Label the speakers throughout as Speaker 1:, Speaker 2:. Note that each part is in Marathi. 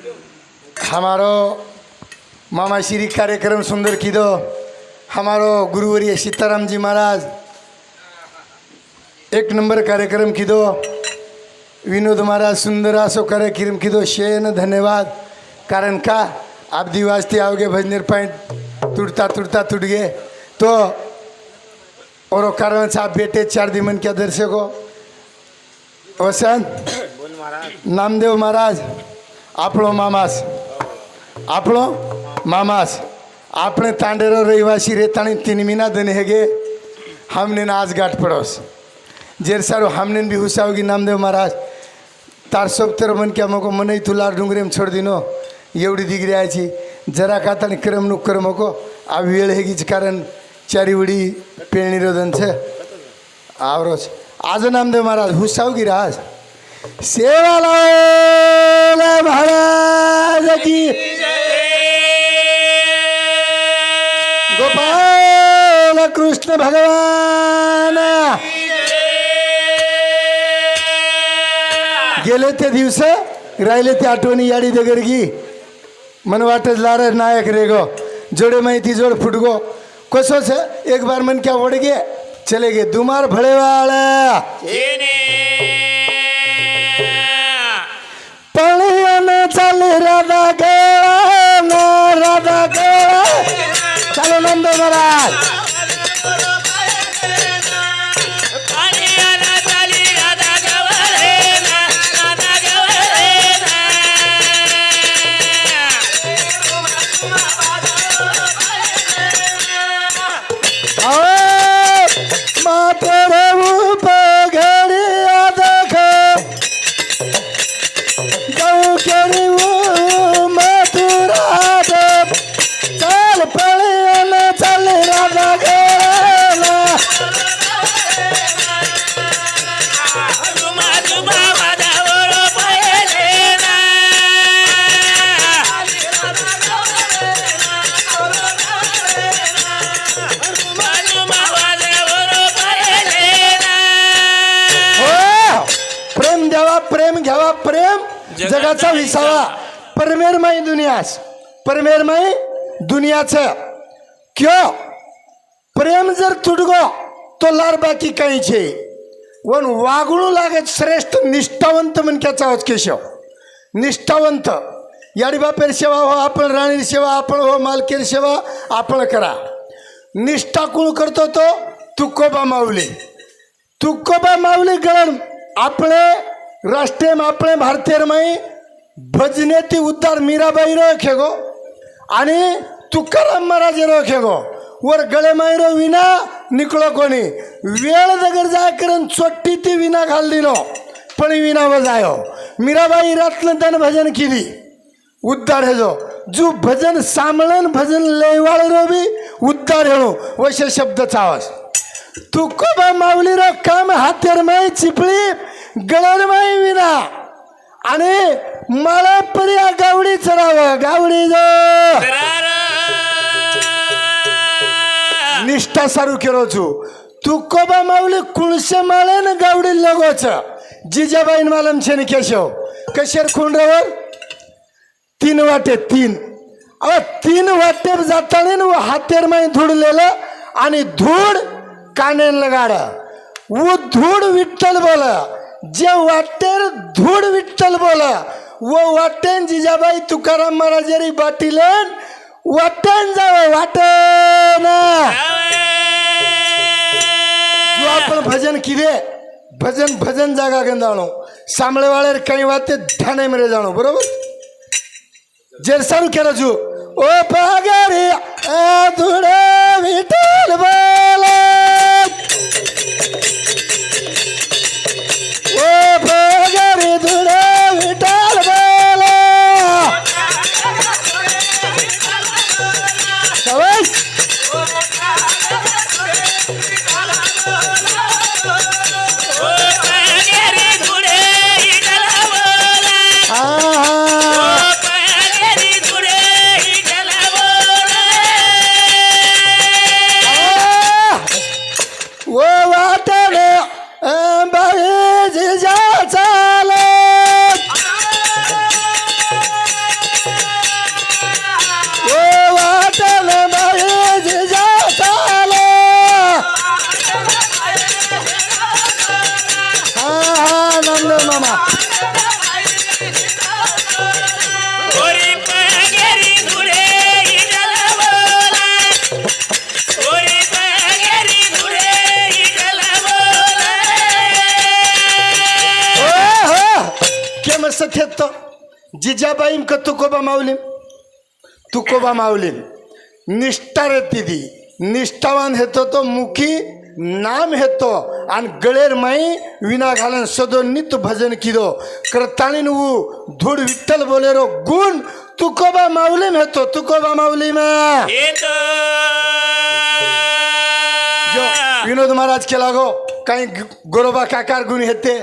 Speaker 1: हमारो मामा श्री कार्यक्रम सुंदर कीधो हमारो गुरुवर्य सीताराम जी महाराज। एक नंबर कार्यक्रम कीधो विनोद महाराज सुंदर असो कार्यक्रम कीधो शेन धन्यवाद। कारण का? आप दिवास्ती आओगे भजनेर पॉइंट। तुटता तुटता टूट गए तो और कारण से आप बेटे चार दिमन क्या दर्शको? वसंत? नामदेव महाराज। આપણો મામાસ આપણો મામાસ આપણે તાંડેરો રહીવાસી રેતાણી तीन महीना दिन हेगे हमने ना आज गाठ पड़ोस जेर सारो हमने भी हुसावगी नामदेव महाराज तार सोबतर मन क्या मको मन तुला डुंगरेम छोड दिनो एवढी दिगरी आयची जरा कातानी करमणूक कर मको आ वेळ हेगीच कारण चारी उडी पेळणी रोदन છે आवरोच आज नामदेव महाराज हुसावगी राज सेवालाल महाराज की गोपाल कृष्ण भगवान। गेले ते दिवस राहिले ते आठवणी याडी दगडगी मन वाटत लार नायक रे गो. जोडे माहिती जोड फुटगो कसो छ एक बार मन क्या ओढ गे चले गे दुमार भळेवाळ पळयन चाले राधा गेळा राधा गेळा चालो नंद परमेरमय दुनियाचं. क्यो? प्रेम जर तुटगो तो लार बाकी काहीचे. वन वागणू लागत श्रेष्ठ निष्ठावंत म्हणक्याचा आहोत केशव. निष्ठावंत. याडीबापेर सेवा हो आपण राणीर सेवा आपण हो मालकीर सेवा आपण करा. निष्ठा कोण करतो तो तुकोबा माऊली. तुकोबा माऊली गण आपले राष्ट्रीय आपले भारतीयमय भजने ती उद्धार मीराबाई रो गो आणि तुकाराम महाराज रो वर गळे मायरो विना निकळो कोणी. वेळ दगर जाय करून चोट्टी ती विना घाल दिलो पण विना जायो. मीराबाई रातलं भजन केली. उद्धार हेजो. जो भजन सांभळन भजन लयवाळ रोबी उद्धार हेळो वैसे शब्द चावस. तुकोबा माऊलीरो काम हातेरमाई चिपळी गळणमाई विना. आणि मला पर्या गावडी चरावं गावडी जो निष्ठा सारू केलो छू तुकोबा माऊली कुळशे ना गावडी लगोच. जिजाबाईन मालम छेन केशव. कशेर खुंडवर तीन वाटे तीन. अहो तीन वाटे जाताना हातेर माई धुडलेलं आणि धूड कानेन लगाड. वो धूड विठ्ठल बोल. जे वाटेर धूड विठ्ठल बोल. वो वाटेन जिजाबाई तुकाराम महाराज महाराजारी बाटीलेन वाटेन जावं वाटेन! जो आपण भजन किदे भजन भजन जागा घेऊन जाणो. सांबळेवाळेर काही वाते ध्याने मध्ये जाणो बरोबर? जेरसाल केलं जू. ओ पागारी आ धुडे विठ्ठल बोल. जिजाबाईम का तुकोबा माऊलीम तुकोबा माऊलीम निष्ठा रहती थी निष्ठावान हेतो तो मुखी नाम हेतो आणि गळेर माई विना घालन सदो नित भजन किदो करताळीन उ धूड विठ्ठल बोलेरो गुण तुकोबा माऊलीम हेतो तुकोबा माऊलीम
Speaker 2: येतो
Speaker 1: जो विनोद महाराज के लागो काही गोरोबा काकार गुण हेते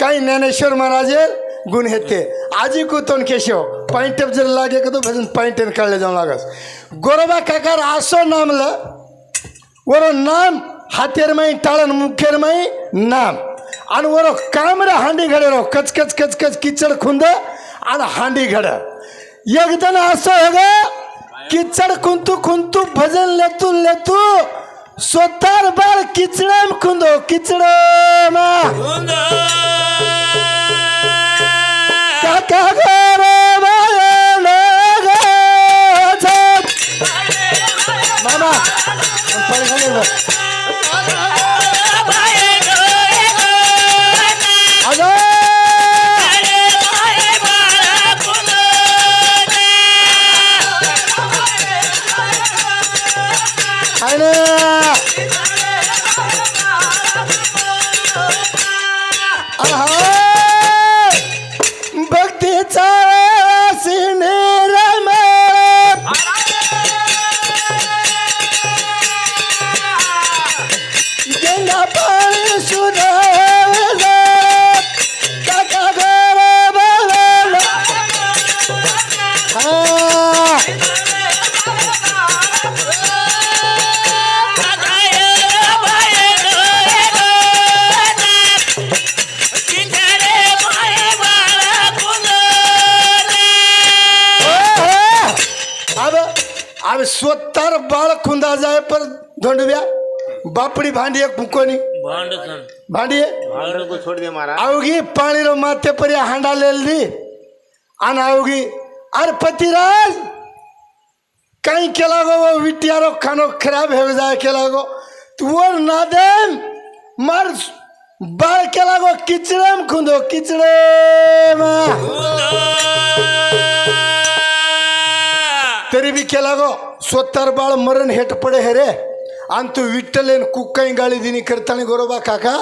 Speaker 1: काही ज्ञानेश्वर महाराजेर गुण हेते आजी कुतोन केशव? पाइंट जर लागे का तो भजन पाइंट काढले जाऊन लागस. गोरोबा काकार आसो नामलं वरो नाम हातेर माई टाळन मुखेर माई नाम. आणि वरो कामरा हांडी घडे रो कच कच कच कच किचड खुंद आणि हांडी घड. एकदन असं हो हे ग किचड खुंतू खुंतू भजन लेतू लेतू स्वतः बाळ किचडम खुंदो किचडम ಸಾಕಾಗಾರ
Speaker 3: को छोड़ दे महाराज
Speaker 1: आवगी पाणी रो माथे पर या हांडा लेल दी आणि आवगी अरे पतिराज काही केला गो वो विटियारो खानो खराब हो जाय केला गो तू वर नादेम मार बाळ केला गो किचडम खुंदो किचडम। तरी बी केला गो स्वतः बाळ मरण हेट पडे हे रे। आणि तू विठ्ठलेन कुक्काई गाळी दिनी करताना गोरोबा काका।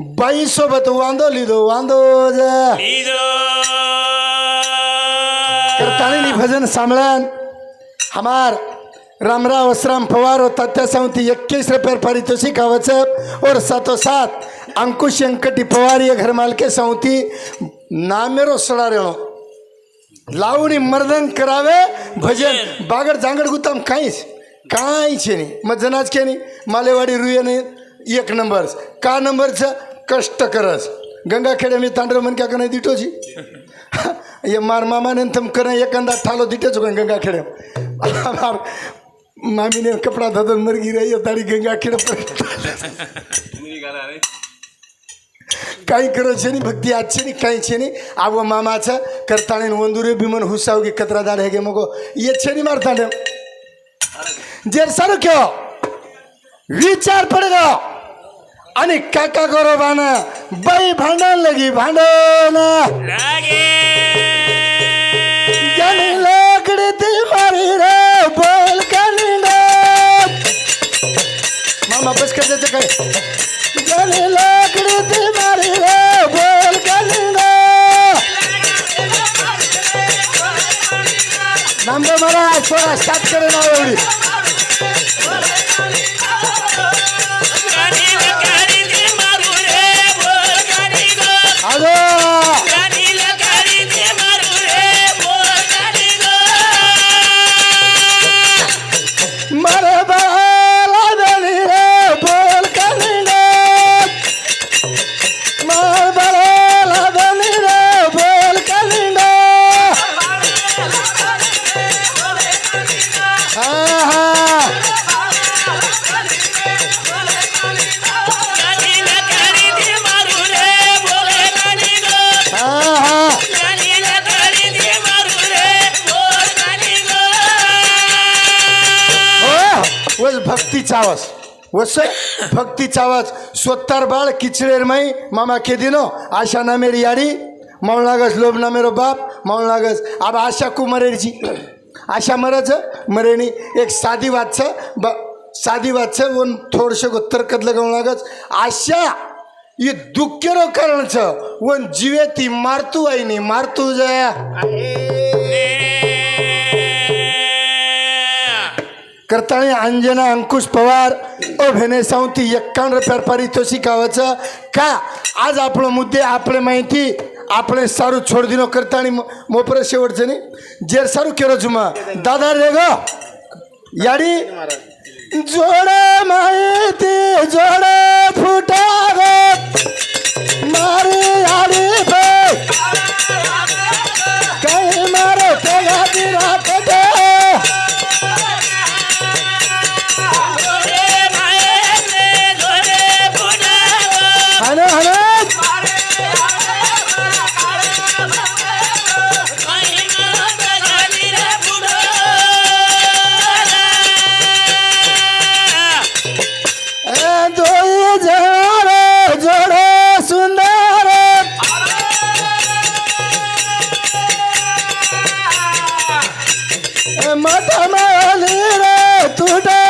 Speaker 1: बाई सोबत वांदो लिदो वांदो जा करतानी भजन सामळान हमार रामराव वसराम पवार और तत्या सावंती इक्कीस रुपये पारितोषिक आवचप और सातो सात अंकुश अंकटी पवार ये घर मालके सावंती नामेरो सडा रेणो लावणी मर्दन करावे भजन बागड जांगड गुताम काहीच काहीच नाही मग जनाच के नाही मालेवाडी रुयने एक नंबर का नंबरचं कष्ट करत गंगाखेडे मी तांडव म्हणका का नाही दिटो जी हे मार मामा नंतर कर एकंदा थालो दिटेच का गंगाखेड्या मार मामीने कपडा धदन मरगी रे तारी गंगाखेड काही करत छे नाही भक्ती आज छे नाही काही छे नाही आव मामाचं करताळे वंदुरे भीमन हुसाव की कचरा दार हे गे मग. येत छे नाही जेर जे सारखं विचार पडगा. आणि काका गोरोबाना बाई भांडण लगी भांडण लागे जणी लाकडे ती मारी बोल कणी मामा बस कर देते काय जणी लाकडे ती मारी बोल कणी नामदेव महाराज छोरा सात करे ना एवढी वस भक्ती चावस स्वतः बाळ किचडेर माई मामा के दिनो। आशा ना मेरी याडी मावळ लागस लोभ ना मेरो बाप। मावळ लागस। अब आशा कुमारेची आशा मरच मरेणी एक साधी वाच ब साधी वाच वन थोडशे तर्कत लगावं लागच आशा ये दुःखेरो कारण छ। वन जीवे ती मारतू आईनी। मारतू जया। करताळी अंजना अंकुश पवार अभिनय सावंती एक्कावन्न रुपयावर पारितोषिकावाचं का? आज आपलं मुद्दे आपले माहिती आपले सारू छोड दिनो करता आणि मोपर शेवटचं नाही. जेर सारू केरो जुमा दादा रे गो. याडी जोडा माहिती. মাথা মালিরা তুটা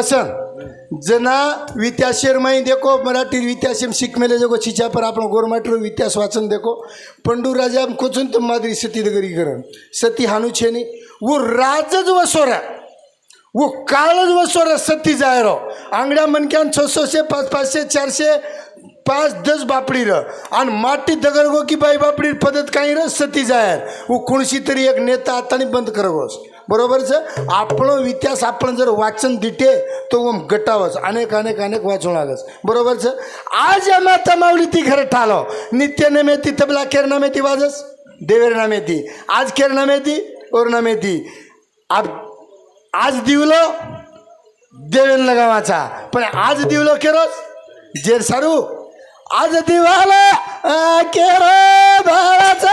Speaker 1: वसन जना वित्याशेर माई देखो मराठी वित्याशेम सिख मेले देखो छिचा पर आपण गोरमाटर वित्यास वाचन देखो. पंडू राजा कोचून तुम मादरी सती दगरी करण. सती हानू छेनी. वो राजज वसोरा. वो काळज वसोरा सती जाय रो आंगड्या मनक्यान छसोशे पाच पाचशे चारशे पाच दस बापडी र. आणि माटी दगड गो की बाई बापडी पद्धत काही र सती जायर. वो कोणशी तरी एक नेता आतानी बंद करगोस. बरोबरच आपण इतिहास आपण जर वाचन दिटे तो गटावच. अनेक अनेक अनेक वाचून लागच बरोबरच आज या माता मावली ती खरं ठालो. नित्य नमे ती तबला खेर नमे ती वाजस? देवेर नमे ती आज केरणा मेती ओरणा मेती आप आज दिवलो देवेन लगावाचा. पण आज दिवलो केरोच जेर सारू? आज दिवाला केरो बाळाचा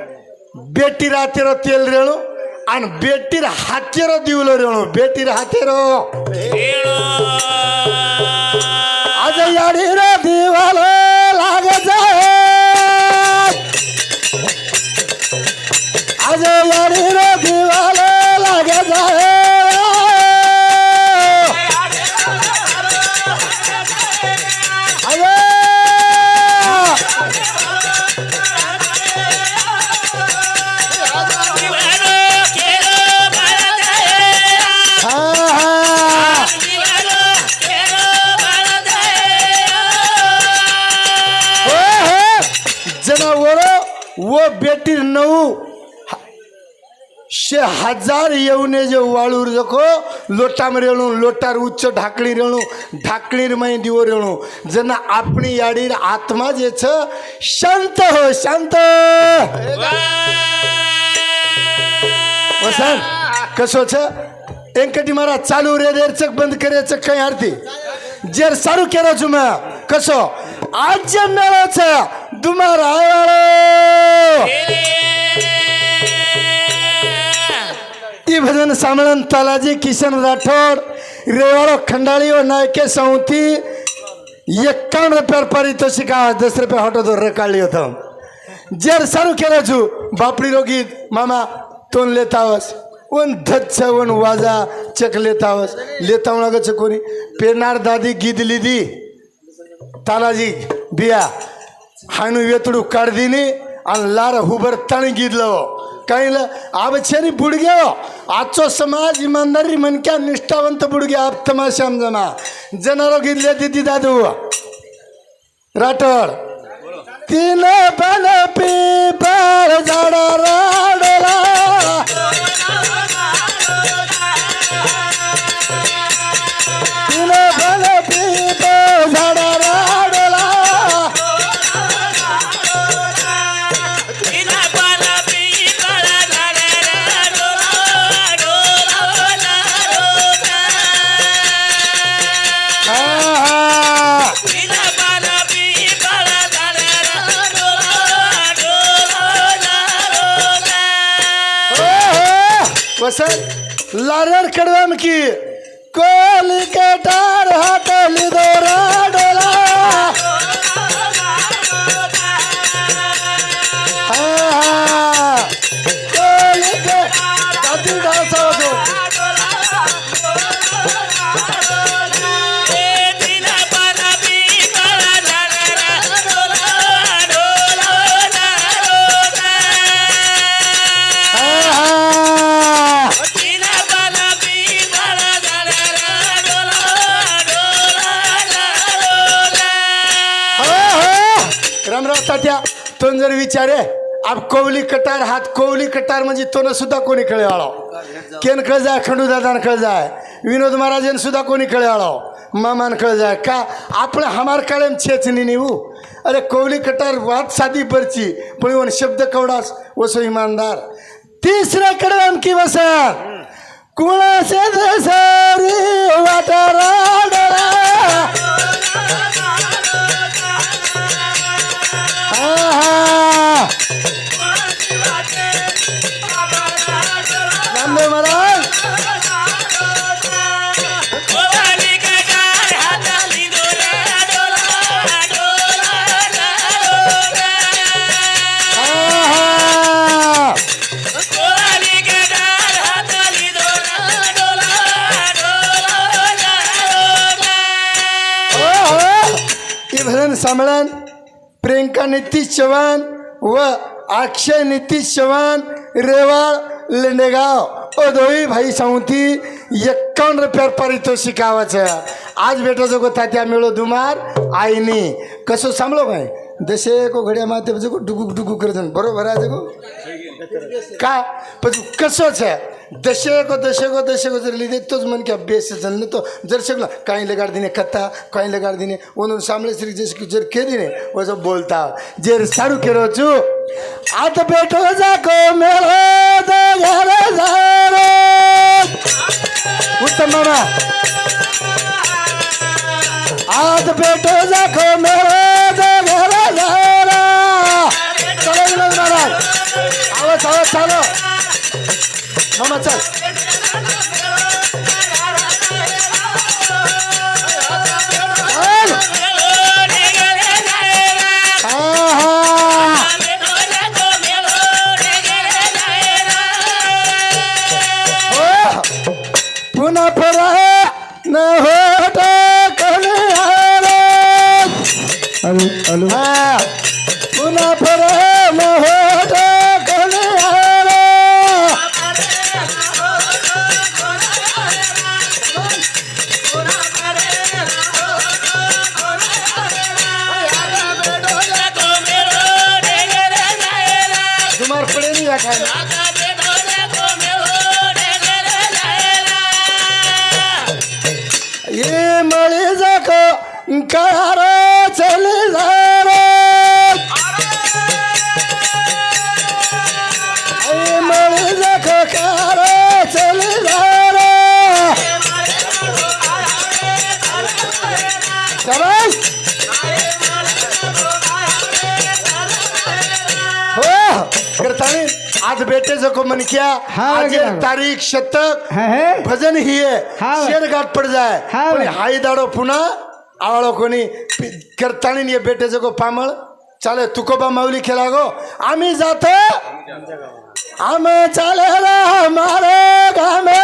Speaker 1: ಬೆಟ್ಟಿರ ಹಾತಿರತ್ತಿ ಎಲ್ರಿ ಹೇಳು? ಅವ್ನು ಬೆಟ್ಟಿರ ಹತ್ತಿರೋ ದಿವ್ಲರಿ ಅವನು ಬೆಟ್ಟಿರ ಹತ್ತಿರೋ. नऊ शे हजार येऊने जे वाळूर जको लोटाम रेणू लोटार उच्च ढाकळी रेणू ढाकळीर माई दिवो रेणू जना आपणी याडीर आत्मा जे छ शांत हो शांत. वसन कसो छ? एंकटी मारा चालू रे चक बंद करे चक काही आरती. जेर सारू केरो छुमा कसो? आजच्या मेळाचं दुमार ई भजन सामळन तालाजी किशन राठोड रेवाळो खंडाळी व नायके संवती एक्कावन्न रुपयार पारितोषिक आ दस रुपया हॉटो दो रकाळली होतं जर सारू केलं छू बापडी रो गीत मामा तोन लेता लेतावस वन धच्छ वन वाजा चक लेता लेतावं लागच कोणी पेरणार दादी गीद लिदी तालाजी बिया हाणू वेतडू काढदिनी आणि लार हुबर तण गीत काही आब छेनी बुडगे आजचो समाज इमानदारी मनक्या निष्ठावंत बुडगे आप तमाशाम जमा जनारो गिरले दिदी दादू राठोड तीन पी पार झाडा राड कोवली म्हणजे तोनं सुद्धा कोणी कळे आळो केन कळ जाय खंडू दादान कळ जाय विनोद महाराजन सुद्धा कोणी कळे आळो मामान कळ जाय का? आपलं हमार काळेम छेचनी नेऊ अरे कोवली कटार वाद साधी परची पण वन शब्द कवडास वसो इमानदार. तिसऱ्या कडवान की बसा कुणाचे देसारी वाटारा नामदेव महाराज। प्रियंका नितीश चव्हाण व अक्षय नितीश चव्हाण रेवाळ लेंडेगाव ओदोई भाई सांगती एक्कावन्न रुपयावर पारितोषिक आवाचं आज भेटायचं तात्या मिळो दुमार आईनी। कसं सांभलो भाई? जसे को घड्या माते पण डुगुक डुगुक करत बरोबर आहे जगो का? पण कसं आहे? दशे को दशे को दशे को जर लिहिले तोच मन की बेस जण तो जर सगळं काही लगाड दिने कथा काही लगाड दिने म्हणून सांभळे श्री जस जर केली नाही वजा बोलता. जर सारू केरोचू आत पेटो जाको मेळ उत्तम मामा. आत पेटो जाको मेळ चलो महाराज आवाज आवाज चालो मामा चल. पुन्हा फरा न होत कोणी आलो. हॅलो आज बेटे जको मन क्या
Speaker 2: हाँ,
Speaker 1: आज। तारीख शतक।
Speaker 2: है है।
Speaker 1: भजन ही आहे
Speaker 2: हाँ.
Speaker 1: शेर गाठ पड जाय
Speaker 2: हाँ.
Speaker 1: हाई दाडो पुन्हा आवळो कोणी करताणी ये बेटे जको पामळ। चाले तुकोबा माऊली खेळा गो आम्ही जातो। आम चालेला मारे गामे